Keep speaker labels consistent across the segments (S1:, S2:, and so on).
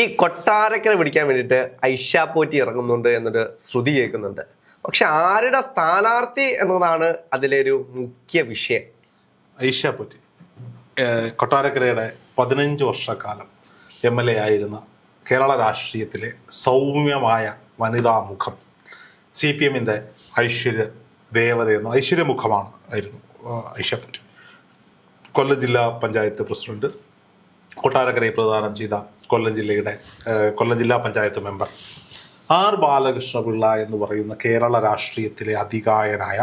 S1: ഈ കൊട്ടാരക്കര പിടിക്കാൻ വേണ്ടിയിട്ട് ഐഷാപ്പോറ്റി പോറ്റി ഇറങ്ങുന്നുണ്ട് എന്നൊരു ശ്രുതി കേൾക്കുന്നുണ്ട്. പക്ഷെ ആരുടെ സ്ഥാനാർത്ഥി എന്നതാണ് അതിലെ ഒരു മുഖ്യ വിഷയം.
S2: ഐഷാപ്പോറ്റി കൊട്ടാരക്കരയുടെ പതിനഞ്ച് വർഷക്കാലം എം എൽ എ ആയിരുന്ന കേരള രാഷ്ട്രീയത്തിലെ സൗമ്യമായ വനിതാ മുഖം. സി പി എമ്മിന്റെ ഐശ്വര്യ ദേവതയെന്നോ ഐശ്വര്യമുഖമാണ് ആയിരുന്നു ഐഷാപ്പറ്റി കൊല്ലം ജില്ലാ പഞ്ചായത്ത് പ്രസിഡന്റ് കൊട്ടാരക്കരയെ പ്രദാനം ചെയ്ത കൊല്ലം ജില്ലയുടെ കൊല്ലം ജില്ലാ പഞ്ചായത്ത് മെമ്പർ. ആർ ബാലകൃഷ്ണപിള്ള എന്ന് പറയുന്ന കേരള രാഷ്ട്രീയത്തിലെ അധികായനായ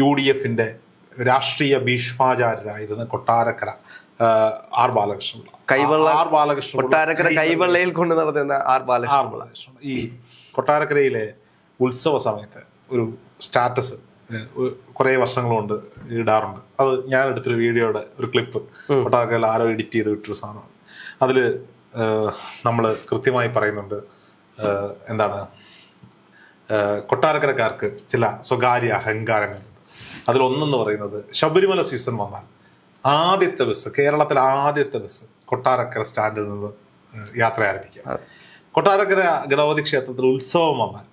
S2: യു ഡി എഫിന്റെ രാഷ്ട്രീയ ഭീഷ്മാചാര്യരായിരുന്ന കൊട്ടാരക്കര ആർ ബാലകൃഷ്ണപിള്ള.
S1: കൈവെള്ള
S2: ആർ ബാലകൃഷ്ണ
S1: കൊട്ടാരക്കര കൈവെള്ളയിൽ കൊണ്ട് നടത്തുന്ന ആർ
S2: ആർ
S1: ബാലകൃഷ്ണ
S2: ഈ കൊട്ടാരക്കരയിലെ ഉത്സവ സമയത്ത് ഒരു സ്റ്റാറ്റസ് കുറേ വർഷങ്ങൾ കൊണ്ട് ഇടാറുണ്ട്. അത് ഞാൻ എടുത്തൊരു വീഡിയോയുടെ ഒരു ക്ലിപ്പ് കൊട്ടാരക്കരയിൽ ആരോ എഡിറ്റ് ചെയ്ത് വിട്ടൊരു സാധനമാണ്. അതിൽ നമ്മൾ കൃത്യമായി പറയുന്നുണ്ട്. എന്താണ്? കൊട്ടാരക്കരക്കാർക്ക് ചില സ്വകാര്യ അഹങ്കാരങ്ങളുണ്ട് അതിലൊന്നെന്ന് പറയുന്നത് ശബരിമല സീസൺ വന്നാൽ ആദ്യത്തെ ബസ് കേരളത്തിലെ ആദ്യത്തെ ബസ് കൊട്ടാരക്കര സ്റ്റാൻഡിൽ നിന്ന് യാത്ര ആരംഭിക്കുക. കൊട്ടാരക്കര ഗണപതി ക്ഷേത്രത്തിൽ ഉത്സവം വന്നാൽ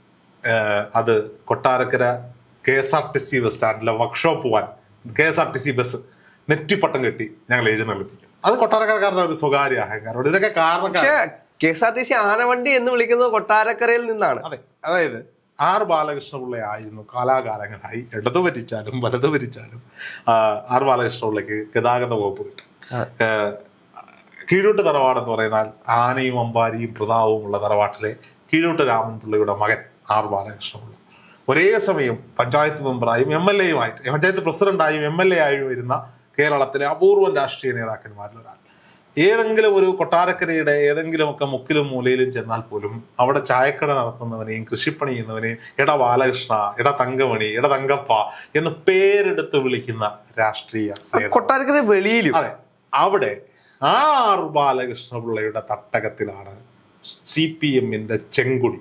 S2: അത് Kottarakkara K S R T C bus സ്റ്റാൻഡിലെ workshop പോവാൻ K S R T C bus നെറ്റിപ്പട്ടം കെട്ടി ഞങ്ങൾ എഴുന്നള്ളിപ്പിക്കും. അത് കൊട്ടാരക്കാരുടെ ഒരു സ്വകാര്യ അഹങ്കാരമാണ്. ഇതൊക്കെ
S1: കാരണം K S R T C ആനവണ്ടി എന്ന് വിളിക്കുന്നത് കൊട്ടാരക്കരയിൽ നിന്നാണ്.
S2: അതെ അതായത് ആർ ബാലകൃഷ്ണപിള്ള ആയിരുന്നു കാലാകാലങ്ങളായി ഇടതു ഭരിച്ചാലും വലതു ഭരിച്ചാലും ആർ ബാലകൃഷ്ണപിള്ളയ്ക്ക് ഗതാഗത വകുപ്പ് കിട്ടും. കീഴോട്ട് തറവാടെന്ന് പറയുന്നാൽ ആനയും അമ്പാരിയും പ്രതാവും ഉള്ള തറവാട്ടിലെ കീഴോട്ട് രാമൻപിള്ളയുടെ മകൻ ആർ ബാലകൃഷ്ണപിള്ള. ഒരേ സമയം പഞ്ചായത്ത് മെമ്പറായും എം എൽ എയുമായിട്ട് പഞ്ചായത്ത് പ്രസിഡന്റായും എം എൽ എ ആയും വരുന്ന കേരളത്തിലെ അപൂർവം രാഷ്ട്രീയ നേതാക്കന്മാരിൽ ഒരാൾ ഏതെങ്കിലും ഒരു കൊട്ടാരക്കരയുടെ ഏതെങ്കിലുമൊക്കെ മുക്കിലും മൂലയിലും ചെന്നാൽ പോലും അവിടെ ചായക്കട നടത്തുന്നവനെയും കൃഷിപ്പണി ചെയ്യുന്നവനെയും എട ബാലകൃഷ്ണ എട തങ്കമണി എട തങ്കപ്പ എന്ന് പേരെടുത്ത് വിളിക്കുന്ന രാഷ്ട്രീയ
S1: കൊട്ടാരക്കര വെളിയിലും.
S2: അതെ. അവിടെ ആർ ബാലകൃഷ്ണപിള്ളയുടെ തട്ടകത്തിലാണ് സി പി എമ്മിന്റെ ചെങ്കുടി.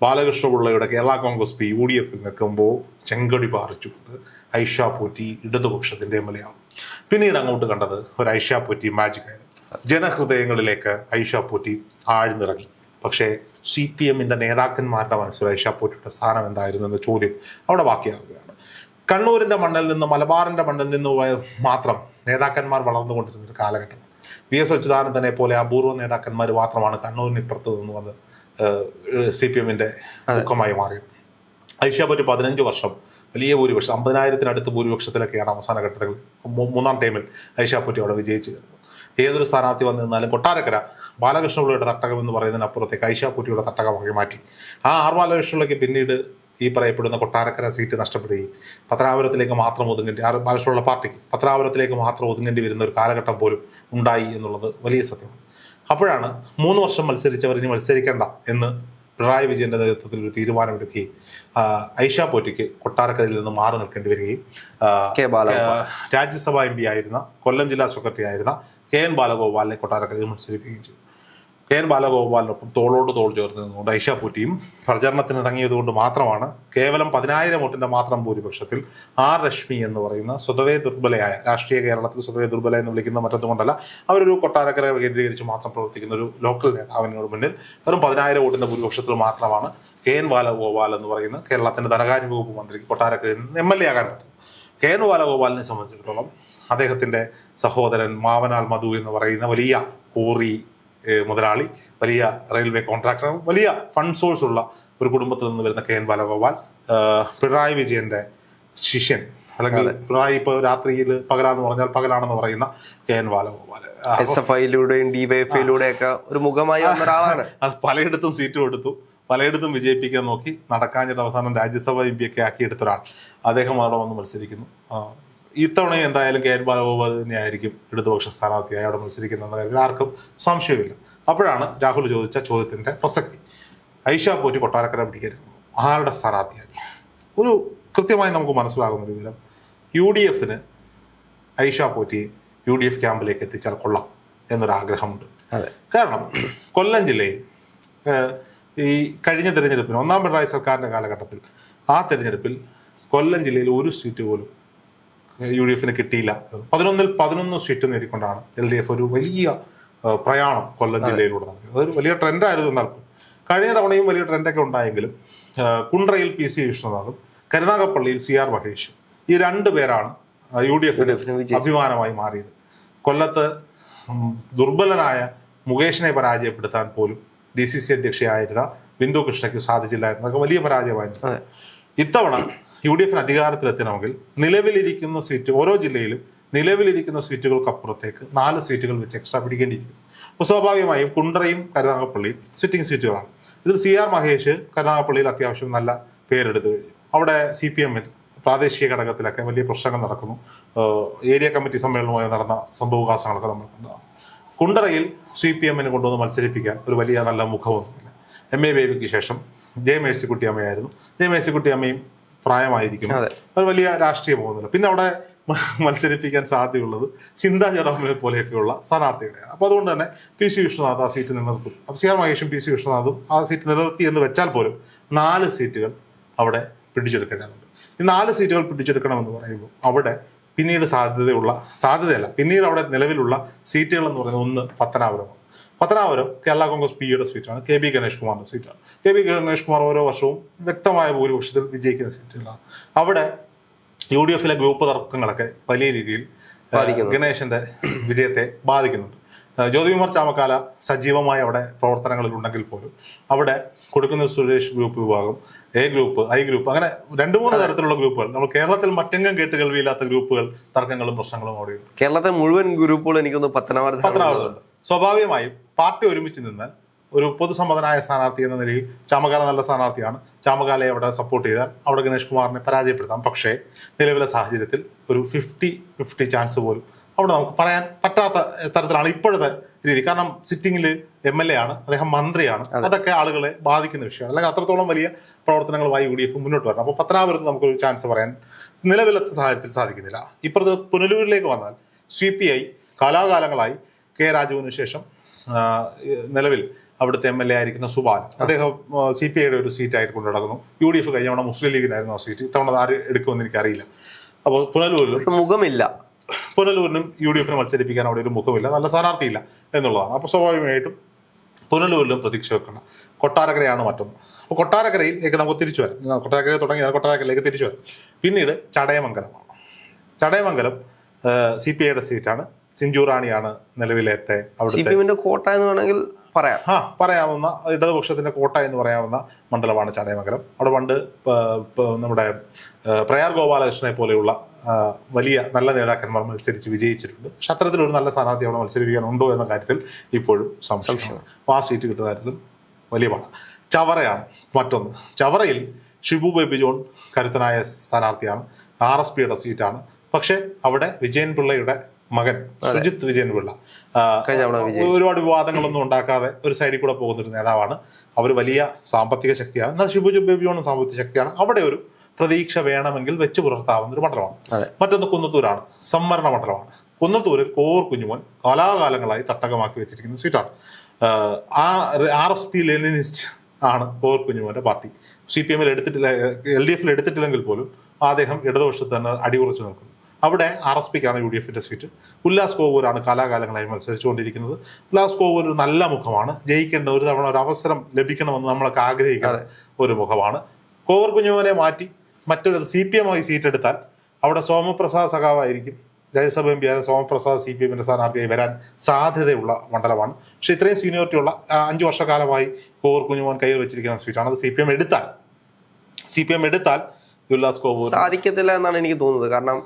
S2: ബാലകൃഷ്ണപിള്ളയുടെ Kerala Congress P U D എഫിൽ നിൽക്കുമ്പോൾ ചെങ്കൊടി പാറിച്ചുകൊണ്ട് ഐഷ പോറ്റി ഇടതുപക്ഷത്തിന്റെ എം എൽ എ ആവും പിന്നീട് അങ്ങോട്ട് കണ്ടത് ഒരു ഐഷ പോറ്റി മാജിക് ആയിരുന്നു. ജനഹൃദയങ്ങളിലേക്ക് ഐഷ പോറ്റി ആഴ്ന്നിറങ്ങി. പക്ഷേ സി പി എമ്മിന്റെ നേതാക്കന്മാരുടെ മനസ്സിൽ ഐഷ പോറ്റിയുടെ സ്ഥാനം എന്തായിരുന്നു എന്ന ചോദ്യം അവിടെ ബാക്കിയാവുകയാണ്. കണ്ണൂരിന്റെ മണ്ണിൽ നിന്ന് മലബാറിന്റെ മണ്ണിൽ നിന്ന് മാത്രം നേതാക്കന്മാർ വളർന്നുകൊണ്ടിരുന്ന ഒരു കാലഘട്ടം. വി എസ് അച്യുതാനന്ദനെ പോലെ അപൂർവ നേതാക്കന്മാർ മാത്രമാണ് കണ്ണൂരിന് ഇപ്പുറത്ത് നിന്ന് വന്ന് സി പി എമ്മിന്റെ മുഖമായി മാറിയത്. ഐഷാബ് പതിനഞ്ച് വർഷം വലിയ ഭൂരിപക്ഷം അമ്പതിനായിരത്തിനടുത്ത് ഭൂരിപക്ഷത്തിലൊക്കെയാണ് അവസാന ഘട്ടത്തിൽ മൂന്നാം ടൈമിൽ ഐഷാപ്പറ്റി അവിടെ വിജയിച്ചു ഏതൊരു സ്ഥാനാർത്ഥി വന്നു നിന്നാലും കൊട്ടാരക്കര ബാലകൃഷ്ണപിള്ളയുടെ തട്ടകം എന്ന് പറയുന്നതിനപ്പുറത്തേക്ക് ഐഷാപ്പുറ്റിയുടെ തട്ടകമാക്കി മാറ്റി. ആ ആർ ബാലകൃഷ്ണപിള്ളയ്ക്ക് പിന്നീട് ഈ പറയപ്പെടുന്ന കൊട്ടാരക്കര സീറ്റ് നഷ്ടപ്പെടുകയും പത്രാപുരത്തിലേക്ക് മാത്രം ഒതുങ്ങേണ്ടി ആർ ബാലകൃഷ്ണപിള്ള പാർട്ടിക്ക് പത്രാപുരത്തിലേക്ക് മാത്രം ഒതുങ്ങേണ്ടി വരുന്ന ഒരു കാലഘട്ടം പോലും ഉണ്ടായി എന്നുള്ളത് വലിയ സത്യമാണ്. അപ്പോഴാണ് മൂന്ന് വർഷം മത്സരിച്ചവർ ഇനി മത്സരിക്കേണ്ട എന്ന് പിണറായി വിജയന്റെ നേതൃത്വത്തിൽ ഒരു തീരുമാനമെടുക്കുകയും ഐഷ പോറ്റിക്ക് കൊട്ടാരക്കരയിൽ നിന്ന് മാറി നിൽക്കേണ്ടി വരികയും രാജ്യസഭാ എം പി ആയിരുന്ന കൊല്ലം ജില്ലാ സെക്രട്ടറി ആയിരുന്ന കെ എൻ ബാലഗോപാലിനെ കൊട്ടാരക്കരയിൽ മത്സരിപ്പിക്കുകയും ചെയ്തു. കെ എൻ ബാലഗോപാലിനൊപ്പം തോളോട് തോൾ ചേർന്ന് നിന്നുകൊണ്ട് ഐഷ പൂറ്റിയും പ്രചരണത്തിന് ഇറങ്ങിയതുകൊണ്ട് മാത്രമാണ് കേവലം പതിനായിരം വോട്ടിന്റെ മാത്രം ഭൂരിപക്ഷത്തിൽ ആർ രശ്മി എന്ന് പറയുന്ന സ്വതവേ ദുർബലയായ രാഷ്ട്രീയ കേരളത്തിൽ സ്വതവേ ദുർബല എന്ന് വിളിക്കുന്ന മറ്റൊന്നുകൊണ്ടല്ല അവരൊരു കൊട്ടാരക്കര കേന്ദ്രീകരിച്ച് മാത്രം പ്രവർത്തിക്കുന്ന ഒരു ലോക്കൽ നേതാവിനോട് മുന്നിൽ വെറും പതിനായിരം വോട്ടിന്റെ ഭൂരിപക്ഷത്തിൽ മാത്രമാണ് കെ എൻ ബാലഗോപാൽ എന്ന് പറയുന്ന കേരളത്തിന്റെ ധനകാര്യ വകുപ്പ് മന്ത്രി കൊട്ടാരക്കരയിൽ നിന്ന് എം എൽ എ ആകാൻ പറ്റും കെ എൻ ബാലഗോപാലിനെ സംബന്ധിച്ചിടത്തോളം അദ്ദേഹത്തിന്റെ സഹോദരൻ മാവനാൽ മധു എന്ന് പറയുന്ന വലിയ കോറി മുതലാളി വലിയ റെയിൽവേ കോൺട്രാക്ടർ വലിയ ഫണ്ട് സോഴ്സ് ഉള്ള ഒരു കുടുംബത്തിൽ നിന്ന് വരുന്ന കെ എൻ ബാലഗോപാൽ പിണറായി വിജയന്റെ ശിഷ്യൻ. അല്ലെങ്കിൽ പിണറായി ഇപ്പൊ രാത്രിയിൽ പകലാന്ന് പറഞ്ഞാൽ പകലാണെന്ന് പറയുന്ന കെ എൻ ബാലഗോപാൽ. ആ,
S1: എസ് എഫ് ഐയിലൂടെയും ഡിവൈഎഫ്ഐയിലൂടെയും ഒരു മുഖമായി വന്ന ഒരാളാണ്.
S2: അത് പലയിടത്തും സീറ്റ് കൊടുത്തു. പലയിടത്തും വിജയിപ്പിക്കാൻ നോക്കി. നടക്കാഞ്ഞിട്ട് അവസാനം രാജ്യസഭ എം പി ഒക്കെ ആക്കിയെടുത്ത ഒരാൾ. അദ്ദേഹം അവിടെ വന്ന് മത്സരിക്കുന്നു. ആ, ഇത്തവണയും എന്തായാലും കെ എൻ ബാലഗോപാൽ തന്നെയായിരിക്കും ഇടതുപക്ഷ സ്ഥാനാർത്ഥിയായി അവിടെ മത്സരിക്കുന്ന കാര്യത്തിൽ ആർക്കും സംശയമില്ല. അപ്പോഴാണ് രാഹുൽ ചോദിച്ച ചോദ്യത്തിന്റെ പ്രസക്തി. ഐഷ പോറ്റി കൊട്ടാരക്കര പിടിക്കരുത്. ആരുടെ സ്ഥാനാർത്ഥിയായി? ഒരു കൃത്യമായി നമുക്ക് മനസ്സിലാകുന്ന ഒരു വിവരം യു ഡി എഫിന് Aisha Potti U D F ക്യാമ്പിലേക്ക് എത്തിച്ചാൽ കൊള്ളാം എന്നൊരു ആഗ്രഹമുണ്ട് കാരണം കൊല്ലം ജില്ലയിൽ ഈ കഴിഞ്ഞ തിരഞ്ഞെടുപ്പിന് ഒന്നാം പിണറായി സർക്കാരിന്റെ കാലഘട്ടത്തിൽ ആ തിരഞ്ഞെടുപ്പിൽ കൊല്ലം ജില്ലയിൽ ഒരു സീറ്റ് പോലും യു ഡി എഫിന് കിട്ടിയില്ല. പതിനൊന്നിൽ പതിനൊന്ന് സീറ്റ് നേടിക്കൊണ്ടാണ് എൽ ഡി എഫ് ഒരു വലിയ പ്രയാണം കൊല്ലം ജില്ലയിലൂടെ നടത്തി അതൊരു വലിയ ട്രെൻഡായിരുന്നു എന്നാൽ കഴിഞ്ഞ തവണയും വലിയ ട്രെൻഡൊക്കെ ഉണ്ടായെങ്കിലും കുണ്ട്രയിൽ പി സി വിഷ്ണുനാഥും കരുനാഗപ്പള്ളിയിൽ സി ആർ മഹേഷും ഈ രണ്ടു പേരാണ് യു ഡി എഫിന് അഭിമാനമായി മാറിയത്. കൊല്ലത്ത് ദുർബലനായ മുകേഷിനെ പരാജയപ്പെടുത്താൻ പോലും ഡി സി സി അധ്യക്ഷയായിരുന്ന ബിന്ദു കൃഷ്ണയ്ക്ക് സാധിച്ചില്ല എന്നൊക്കെ വലിയ പരാജയമായിരുന്നു. ഇത്തവണ യു ഡി എഫിന് അധികാരത്തിലെത്തണമെങ്കിൽ നിലവിലിരിക്കുന്ന സീറ്റ് ഓരോ ജില്ലയിലും നിലവിലിരിക്കുന്ന സീറ്റുകൾക്കപ്പുറത്തേക്ക് നാല് സീറ്റുകൾ വെച്ച് എക്സ്ട്രാ പിടിക്കേണ്ടിയിരിക്കും. അപ്പോൾ സ്വാഭാവികമായും കുണ്ടറയും കരുനാഗപ്പള്ളിയും സിറ്റിംഗ് സീറ്റുകളാണ് ഇതിൽ സി ആർ മഹേഷ് കരുനാഗപ്പള്ളിയിൽ അത്യാവശ്യം നല്ല പേരെടുത്തു കഴിഞ്ഞു. അവിടെ സി പി എമ്മിൽ പ്രാദേശിക ഘടകത്തിലൊക്കെ വലിയ പ്രശ്നങ്ങൾ നടക്കുന്നു. ഏരിയ കമ്മിറ്റി സമ്മേളനവുമായി നടന്ന സംഭവവികാസങ്ങളൊക്കെ നമ്മൾ കണ്ടതാണ്. കുണ്ടറയിൽ സി പി എമ്മിനെ കൊണ്ടുവന്ന് മത്സരിപ്പിക്കാൻ ഒരു വലിയ നല്ല മുഖമൊന്നുമില്ല. എം എ ബേബിക്ക് ശേഷം ജെ മേഴ്സിക്കുട്ടി അമ്മയായിരുന്നു ജെ മേഴ്സിക്കുട്ടി അമ്മയും പ്രായമായിരിക്കുന്നു
S1: അതെ.
S2: ഒരു വലിയ രാഷ്ട്രീയ പോകുന്നില്ല പിന്നെ അവിടെ മത്സരിപ്പിക്കാൻ സാധ്യതയുള്ളത് ചിന്താ ജെറോമിനെ പോലെയൊക്കെയുള്ള സ്ഥാനാർത്ഥികളെയാണ്. അപ്പൊ അതുകൊണ്ട് തന്നെ പി സി വിശ്വനാഥ് ആ സീറ്റ് നിലനിർത്തും. അപ്പൊ സി ആർ മഹേഷും പി സി വിശ്വനാഥും ആ സീറ്റ് നിലനിർത്തി എന്ന് വെച്ചാൽ പോലും നാല് സീറ്റുകൾ അവിടെ പിടിച്ചെടുക്കേണ്ടതുണ്ട്. ഈ നാല് സീറ്റുകൾ പിടിച്ചെടുക്കണമെന്ന് പറയുമ്പോൾ അവിടെ പിന്നീട് സാധ്യതയുള്ള സാധ്യതയല്ല പിന്നീട് അവിടെ നിലവിലുള്ള സീറ്റുകൾ എന്ന് പറയുന്നത് ഒന്ന് പത്തനാപുരമാണ്. പത്തനാപുരം കേരള കോൺഗ്രസ് പിയുടെ സീറ്റാണ്. കെ ബി ഗണേഷ് കുമാറിന്റെ സീറ്റാണ്. കെ ബി ഗണേഷ് കുമാർ ഓരോ വർഷവും വ്യക്തമായ ഭൂരിപക്ഷത്തിൽ വിജയിക്കുന്ന സീറ്റുകളാണ്. അവിടെ യു ഡി എഫിലെ ഗ്രൂപ്പ് തർക്കങ്ങളൊക്കെ വലിയ രീതിയിൽ ഗണേശന്റെ വിജയത്തെ ബാധിക്കുന്നുണ്ട്. ജ്യോതികുമാർ ചാമക്കാല സജീവമായി അവിടെ പ്രവർത്തനങ്ങളിൽ ഉണ്ടെങ്കിൽ പോലും അവിടെ കൊടുക്കുന്ന സുരേഷ് ഗ്രൂപ്പ് വിഭാഗം എ ഗ്രൂപ്പ് ഐ ഗ്രൂപ്പ് അങ്ങനെ രണ്ടു മൂന്ന് തരത്തിലുള്ള ഗ്രൂപ്പുകൾ. നമ്മൾ കേരളത്തിൽ മറ്റെങ്ങും കേട്ട് കേൾവിയില്ലാത്ത ഗ്രൂപ്പുകൾ തർക്കങ്ങളും പ്രശ്നങ്ങളും അവിടെയുണ്ട്
S1: കേരളത്തെ മുഴുവൻ ഗ്രൂപ്പുകൾ എനിക്കൊന്ന് പത്തനാപുരത്ത്
S2: പത്തനാപുരത്തുണ്ട്. സ്വാഭാവികമായും പാർട്ടി ഒരുമിച്ച് നിന്നാൽ ഒരു പൊതുസമ്മതനായ സ്ഥാനാർത്ഥി എന്ന നിലയിൽ ചാമകാല നല്ല സ്ഥാനാർത്ഥിയാണ്. ചാമകാലയെ അവിടെ സപ്പോർട്ട് ചെയ്താൽ അവിടെ ഗണേഷ് കുമാറിനെ പരാജയപ്പെടുത്താം. പക്ഷേ നിലവിലെ സാഹചര്യത്തിൽ ഒരു ഫിഫ്റ്റി ഫിഫ്റ്റി ചാൻസ് പോലും അവിടെ നമുക്ക് പറയാൻ പറ്റാത്ത തരത്തിലാണ് ഇപ്പോഴത്തെ രീതി. കാരണം സിറ്റിംഗിൽ എം എൽ എ ആണ് അദ്ദേഹം മന്ത്രിയാണ്. അതൊക്കെ ആളുകളെ ബാധിക്കുന്ന വിഷയമാണ്. അല്ലെങ്കിൽ അത്രത്തോളം വലിയ പ്രവർത്തനങ്ങളുമായി യു ഡി എഫ് മുന്നോട്ട് വരണം. അപ്പോൾ പത്തനാപുരത്ത് നമുക്കൊരു ചാൻസ് പറയാൻ നിലവിലത്തെ സാഹചര്യത്തിൽ സാധിക്കുന്നില്ല. ഇപ്പുറത്ത് പുനലൂരിലേക്ക് വന്നാൽ സി പി ഐ കാലാകാലങ്ങളായി കെ രാജുവിന് ശേഷം നിലവിൽ അവിടുത്തെ എം എൽ എ ആയിരിക്കുന്ന സുബാൻ. അദ്ദേഹം സി പി ഐയുടെ ഒരു സീറ്റായിട്ട് കൊണ്ടു നടക്കുന്നു. യു ഡി എഫ് കഴിഞ്ഞ മുസ്ലിം ലീഗിനായിരുന്നു ആ സീറ്റ് ഇത്തവണ ആര് എടുക്കുമെന്ന് എനിക്കറിയില്ല. അപ്പോൾ പുനലൂരിലും
S1: മുഖമില്ല.
S2: പുനലൂരിനും യു ഡി എഫിന് മത്സരിപ്പിക്കാൻ അവിടെ ഒരു മുഖമില്ല. നല്ല സ്ഥാനാർത്ഥിയില്ല എന്നുള്ളതാണ്. അപ്പോൾ സ്വാഭാവികമായിട്ടും പുനലൂരിലും പ്രതീക്ഷ വെക്കണം. കൊട്ടാരക്കരയാണ് മറ്റൊന്ന്. അപ്പോൾ കൊട്ടാരക്കരയിലേക്ക് നമുക്ക് തിരിച്ചു വരാം. കൊട്ടാരക്കര തുടങ്ങി കൊട്ടാരക്കരയിലേക്ക് തിരിച്ചു വരാം. പിന്നീട് ചടയമംഗലമാണ് ചടയമംഗലം സി പി ഐയുടെ സീറ്റാണ് ചിഞ്ചൂറാണിയാണ് നിലവിലത്തെ
S1: സി
S2: അവിടുത്തെ
S1: കോട്ട എന്ന് വേണമെങ്കിൽ പറയാം.
S2: ആ പറയാവുന്ന ഇടതുപക്ഷത്തിന്റെ കോട്ട എന്ന് പറയാവുന്ന മണ്ഡലമാണ് ചടയമംഗലം അവിടെ പണ്ട് നമ്മുടെ പ്രയാർ ഗോപാലകൃഷ്ണനെ പോലെയുള്ള വലിയ നല്ല നേതാക്കന്മാർ മത്സരിച്ച് വിജയിച്ചിട്ടുണ്ട്. പക്ഷെ അത്തരത്തിലൊരു നല്ല സ്ഥാനാർത്ഥി അവിടെ മത്സരിപ്പിക്കാൻ ഉണ്ടോ എന്ന കാര്യത്തിൽ ഇപ്പോഴും സംശയമാണ്. അപ്പോൾ ആ സീറ്റ് കിട്ടുന്ന കാര്യത്തിൽ വലിയ പാടാണ് ചവറയാണ് മറ്റൊന്ന്. ചവറയിൽ ഷിബു ബേബി ജോൺ കരുത്തനായ സ്ഥാനാർത്ഥിയാണ്. ആർ എസ് പിയുടെ സീറ്റാണ്. പക്ഷേ അവിടെ വിജയൻ പിള്ളയുടെ മകൻ സുജിത് വിജയൻ പിള്ള. ഒരുപാട് വിവാദങ്ങളൊന്നും ഉണ്ടാക്കാതെ ഒരു സൈഡിൽ കൂടെ പോകുന്ന ഒരു നേതാവാണ്. അവർ വലിയ സാമ്പത്തിക ശക്തിയാണ്. എന്നാൽ ഷിബു ജുബേബിയോണ സാമ്പത്തിക ശക്തിയാണ്. അവിടെ ഒരു പ്രതീക്ഷ വേണമെങ്കിൽ വെച്ച് പുലർത്താവുന്ന ഒരു മണ്ഡലമാണ് മറ്റൊന്ന് കുന്നത്തൂരാണ്. സംവരണ മണ്ഡലമാണ്. കുന്നത്തൂരിൽ കോർ കുഞ്ഞുമോൻ കാലാകാലങ്ങളായി തട്ടകമാക്കി വെച്ചിരിക്കുന്ന സീറ്റാണ്. ആർ എസ് പി ലെനിനിസ്റ്റ് ആണ് കോർ കുഞ്ഞുമോന്റെ പാർട്ടി. സി പി എമ്മിൽ എടുത്തിട്ടില്ല എൽ ഡി എഫിൽ എടുത്തിട്ടില്ലെങ്കിൽ പോലും അദ്ദേഹം ഇടതുപക്ഷത്ത് തന്നെ അടിയുറച്ചു നിൽക്കുന്നു. അവിടെ ആർ എസ് പിക്കാണ് യു ഡി എഫിന്റെ സീറ്റ്. ഉല്ലാസ് കോവൂരാണ് കാലാകാലങ്ങളായി മത്സരിച്ചുകൊണ്ടിരിക്കുന്നത്. ഉല്ലാസ് കോവൂർ ഒരു നല്ല മുഖമാണ്. ജയിക്കേണ്ട ഒരു തവണ ഒരു അവസരം ലഭിക്കണമെന്ന് നമ്മളൊക്കെ ആഗ്രഹിക്കാതെ ഒരു മുഖമാണ്. കോവൂർ കുഞ്ഞുമോനെ മാറ്റി മറ്റൊരു സി പി എം ആയി സീറ്റ് എടുത്താൽ അവിടെ സോമപ്രസാദ് സഖാവായിരിക്കും. രാജ്യസഭ എം പി ആയ സോമപ്രസാദ് സി പി എമ്മിന്റെ സ്ഥാനാർത്ഥിയായി വരാൻ സാധ്യതയുള്ള മണ്ഡലമാണ്. പക്ഷെ ഇത്രയും സീനിയോറിറ്റി ഉള്ള അഞ്ച് അഞ്ചു വർഷക്കാലമായി കോവൂർ കുഞ്ഞുമോൻ കയ്യിൽ വെച്ചിരിക്കുന്ന സീറ്റാണ്. അത് സി പി എം എടുത്താൽ സി പി എം എടുത്താൽ ഉല്ലാസ് കോവൂർ
S1: സാധിക്കത്തില്ല എന്നാണ് എനിക്ക് തോന്നുന്നത്. കാരണം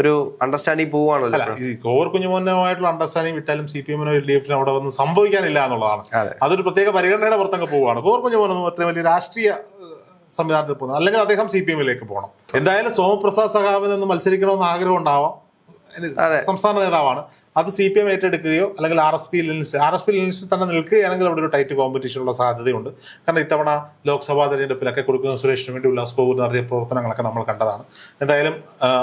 S1: ഒരു അണ്ടർസ്റ്റാൻഡിങ് പോവാണല്ലോ
S2: ഈ കോർ കുഞ്ഞുമോനുമായിട്ടുള്ള അണ്ടർസ്റ്റാൻഡിങ് വിട്ടാലും സി പി എമ്മിനോ എൽ ഡി എഫിനോ അവിടെ വന്ന് സംഭവിക്കാനില്ല എന്നുള്ളതാണ്. അതൊരു പ്രത്യേക പരിഗണനയുടെ പുറത്തങ്ങ് പോവുകയാണ്. കോർ കുഞ്ഞുമോനൊന്നും അത്രയും വലിയ രാഷ്ട്രീയ സംവിധാനത്തിൽ പോകുന്നത് അല്ലെങ്കിൽ അദ്ദേഹം സി പി എമ്മിലേക്ക് പോകണം. എന്തായാലും സോമപ്രസാദ് സഖാവിനൊന്ന് മത്സരിക്കണമെന്ന് ആഗ്രഹം ഉണ്ടാവാം. സംസ്ഥാന നേതാവാണ്. അത് സി പി എം ഏറ്റെടുക്കുകയോ അല്ലെങ്കിൽ ആർ എസ് പി ലിൻസ് ആർ എസ് പി ലിൻസിൽ തന്നെ നിൽക്കുകയാണെങ്കിൽ അവിടെ ഒരു ടൈറ്റ് കോമ്പറ്റീഷനുള്ള സാധ്യതയുണ്ട്. കാരണം ഇത്തവണ ലോക്സഭാ തെരഞ്ഞെടുപ്പിലൊക്കെ കൊടുക്കുന്ന സുരേഷിന് വേണ്ടി ഉല്ലാസ് കോവൂർ നടത്തിയ പ്രവർത്തനങ്ങളൊക്കെ നമ്മൾ കണ്ടതാണ്. എന്തായാലും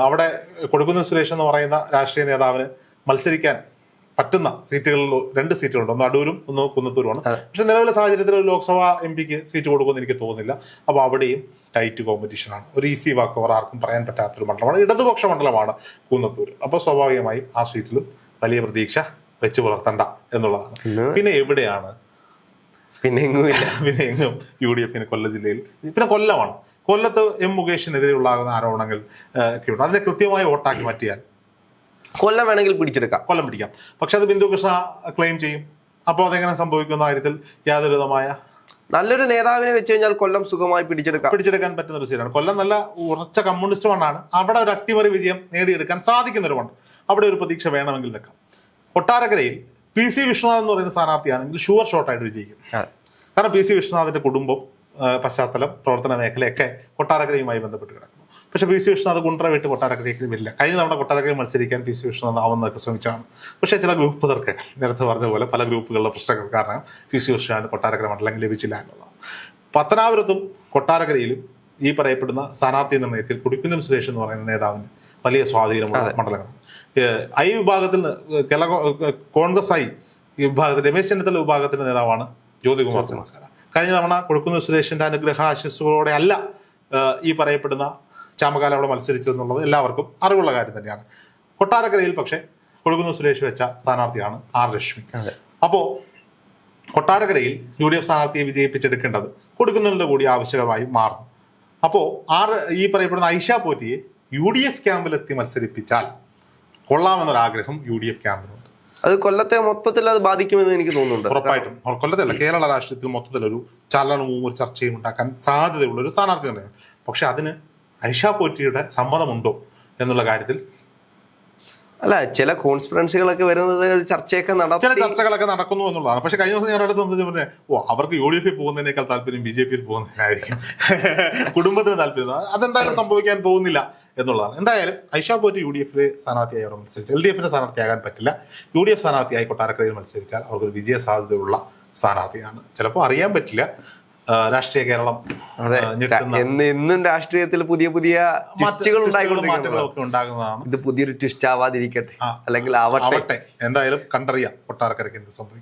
S2: അവിടെ കൊടുക്കുന്ന സുരേഷ് എന്ന് പറയുന്ന രാഷ്ട്രീയ നേതാവിന് മത്സരിക്കാൻ പറ്റുന്ന സീറ്റുകളിൽ രണ്ട് സീറ്റുകളുണ്ട്. ഒന്ന് അടൂരും ഒന്ന് കുന്നത്തൂരുമാണ്. പക്ഷെ നിലവിലെ സാഹചര്യത്തിൽ ഒരു ലോക്സഭാ എം പിക്ക് സീറ്റ് കൊടുക്കുമെന്ന് എനിക്ക് തോന്നുന്നില്ല. അപ്പോൾ അവിടെയും ടൈറ്റ് കോമ്പറ്റീഷനാണ് ഒരു ഈസി വാക്ക് ഓവർ ആർക്കും പറയാൻ പറ്റാത്തൊരു മണ്ഡലമാണ്. ഇടതുപക്ഷ മണ്ഡലമാണ് കുന്നത്തൂർ അപ്പോൾ സ്വാഭാവികമായും ആ സീറ്റിലും വലിയ പ്രതീക്ഷ വെച്ച് പുലർത്തണ്ട എന്നുള്ളതാണ്.
S1: പിന്നെ?
S2: എവിടെയാണ്?
S1: പിന്നെ എങ്ങുമില്ല
S2: പിന്നെ എങ്ങും യു ഡി എഫിന് കൊല്ലം ജില്ലയിൽ. പിന്നെ കൊല്ലമാണ്. കൊല്ലത്ത് എം മുകേഷിനെതിരെ ഉണ്ടാകുന്ന ആരോപണങ്ങൾ ഒക്കെ ഉണ്ട്. അതിനെ കൃത്യമായി വോട്ടാക്കി മാറ്റിയാൽ
S1: കൊല്ലം വേണമെങ്കിൽ പിടിച്ചെടുക്കാം.
S2: കൊല്ലം പിടിക്കാം. പക്ഷെ അത് ബിന്ദു കൃഷ്ണ ക്ലെയിം ചെയ്യും. അപ്പോൾ അതെങ്ങനെ സംഭവിക്കുന്ന കാര്യത്തിൽ യാതൊരു വിധമായ
S1: നല്ലൊരു നേതാവിനെ വെച്ച് കഴിഞ്ഞാൽ കൊല്ലം സുഖമായി പിടിച്ചെടുക്കാം.
S2: പിടിച്ചെടുക്കാൻ പറ്റുന്ന ഒരു സീനാണ് കൊല്ലം നല്ല ഉറച്ച കമ്മ്യൂണിസ്റ്റ് മണ്ണാണ്. അവിടെ ഒരു അട്ടിമറി വിജയം നേടിയെടുക്കാൻ സാധിക്കുന്ന ഒരു മണ്ണ്. അവിടെ ഒരു പ്രതീക്ഷ വേണമെങ്കിൽ വെക്കാം. കൊട്ടാരക്കരയിൽ പി സി വിശ്വനാഥ് എന്ന് പറയുന്ന സ്ഥാനാർത്ഥിയാണെങ്കിൽ ഷുവർ ഷോട്ടായിട്ട് വിജയിക്കും. കാരണം പി സി വിശ്വനാഥിന്റെ കുടുംബം പശ്ചാത്തലം പ്രവർത്തന മേഖലയൊക്കെ കൊട്ടാരക്കരയുമായി ബന്ധപ്പെട്ട് കിടക്കുന്നു. പക്ഷെ പി സി വിശ്വനാഥ് കുണ്ട്ര വിട്ട് കൊട്ടാരക്കരയ്ക്ക് വരില്ല. കഴിഞ്ഞ തവണ കൊട്ടാരക്കരയിൽ മത്സരിക്കാൻ പി സി വിശ്വനാഥ് ആവുന്നതൊക്കെ ശ്രമിച്ചാണ് പക്ഷേ ചില ഗ്രൂപ്പ് തർക്കങ്ങൾ നേരത്തെ പറഞ്ഞ പോലെ പല ഗ്രൂപ്പുകളുടെ പ്രശ്നങ്ങൾ കാരണം പി സി വിശ്വനാഥ് കൊട്ടാരക്കര മണ്ഡലം ലഭിച്ചില്ല എന്നുള്ളതാണ്. പത്തനാപുരത്തും കൊട്ടാരക്കരയിലും ഈ പറയപ്പെടുന്ന സ്ഥാനാർത്ഥി നിർണയത്തിൽ കുടിക്കുന്നിൽ സുരേഷ് എന്ന് പറയുന്ന നേതാവിന് വലിയ സ്വാധീനമുള്ള മണ്ഡലങ്ങളാണ്. ഏഹ് ഐ വിഭാഗത്തിൽ നിന്ന് കേരള കോൺഗ്രസ് ഐ ഈ വിഭാഗത്തിൽ രമേശ് ചെന്നിത്തല വിഭാഗത്തിന്റെ നേതാവാണ് ജ്യോതികുമാർ ചമർക്കര കഴിഞ്ഞ തവണ കൊടുക്കുന്ന സുരേഷിന്റെ അനുഗ്രഹ ആശംസകളോടെ അല്ല ഈ പറയപ്പെടുന്ന ചാമകാല അവിടെ മത്സരിച്ചതെന്നുള്ളത് എല്ലാവർക്കും അറിവുള്ള കാര്യം തന്നെയാണ്. കൊട്ടാരക്കരയിൽ പക്ഷേ കൊടുക്കുന്ന സുരേഷ് വെച്ച സ്ഥാനാർത്ഥിയാണ് ആർ രശ്മി. അപ്പോ കൊട്ടാരക്കരയിൽ യു ഡി എഫ് സ്ഥാനാർത്ഥിയെ വിജയിപ്പിച്ചെടുക്കേണ്ടത് കൊടുക്കുന്നതിന്റെ കൂടി ആവശ്യകമായി മാറും. അപ്പോ ആർ ഈ പറയപ്പെടുന്ന ഐഷ പോറ്റിയെ യു ഡി എഫ് ക്യാമ്പിലെത്തി മത്സരിപ്പിച്ചാൽ കൊള്ളാമെന്നൊരാഗ്രഹം യു ഡി എഫ് ക്യാമ്പിനുണ്ട്.
S1: അത് കൊല്ലത്തെ മൊത്തത്തിൽ അത് ബാധിക്കുമെന്ന് എനിക്ക് തോന്നുന്നുണ്ട്.
S2: ഉറപ്പായിട്ടും. കൊല്ലത്തല്ല കേരള രാഷ്ട്രീയത്തിൽ മൊത്തത്തിലൊരു ചലനവും ഒരു ചർച്ചയും ഉണ്ടാക്കാൻ സാധ്യതയുള്ള ഒരു സ്ഥാനാർത്ഥി തന്നെയാണ്. പക്ഷെ അതിന് ഐഷ പോറ്റിയുടെ സമ്മതമുണ്ടോ എന്നുള്ള കാര്യത്തിൽ
S1: അല്ല ചില കോൺസ്പിറൻസികളൊക്കെ വരുന്നത് ചർച്ചയൊക്കെ ചർച്ചയൊക്കെ
S2: ചില ചർച്ചകളൊക്കെ നടക്കുന്നു എന്നുള്ളതാണ്. പക്ഷെ കഴിഞ്ഞ ദിവസം ഞാൻ അടുത്ത് പറഞ്ഞത് ഓ അവർക്ക് യു ഡി എഫിൽ പോകുന്നതിനേക്കാൾ താല്പര്യം ബി ജെ പിയിൽ പോകുന്നതിനായിരിക്കും. കുടുംബത്തിന് താല്പര്യം അതെന്തായാലും സംഭവിക്കാൻ പോകുന്നില്ല. എന്നുള്ളതാണ്. എന്തായാലും ഐഷ പോറ്റി യു ഡി എഫിലെ സ്ഥാനാർത്ഥിയായി അവിടെ മത്സരിച്ചു. എൽ ഡി എഫിന്റെ സ്ഥാനാർത്ഥിയാകാൻ പറ്റില്ല. യു ഡി എഫ് സ്ഥാനാർത്ഥിയായി കൊട്ടാരക്കരയിൽ മത്സരിച്ചാൽ അവർക്ക് വിജയ സാധ്യതയുള്ള സ്ഥാനാർത്ഥിയാണ്. ചിലപ്പോൾ അറിയാൻ പറ്റില്ല. രാഷ്ട്രീയ കേരളം
S1: എന്ന് രാഷ്ട്രീയത്തിൽ പുതിയ പുതിയ ട്വിസ്റ്റുകൾ
S2: ഉണ്ടാകുന്നതാണ്.
S1: ഇത് പുതിയൊരു ട്വിസ്റ്റ് ആവാതിരിക്കട്ടെ അല്ലെങ്കിൽ
S2: ആവട്ടെ. എന്തായാലും കണ്ടറിയാം. കൊട്ടാരക്കരയ്ക്ക് എന്ത് സംഭവിക്കും.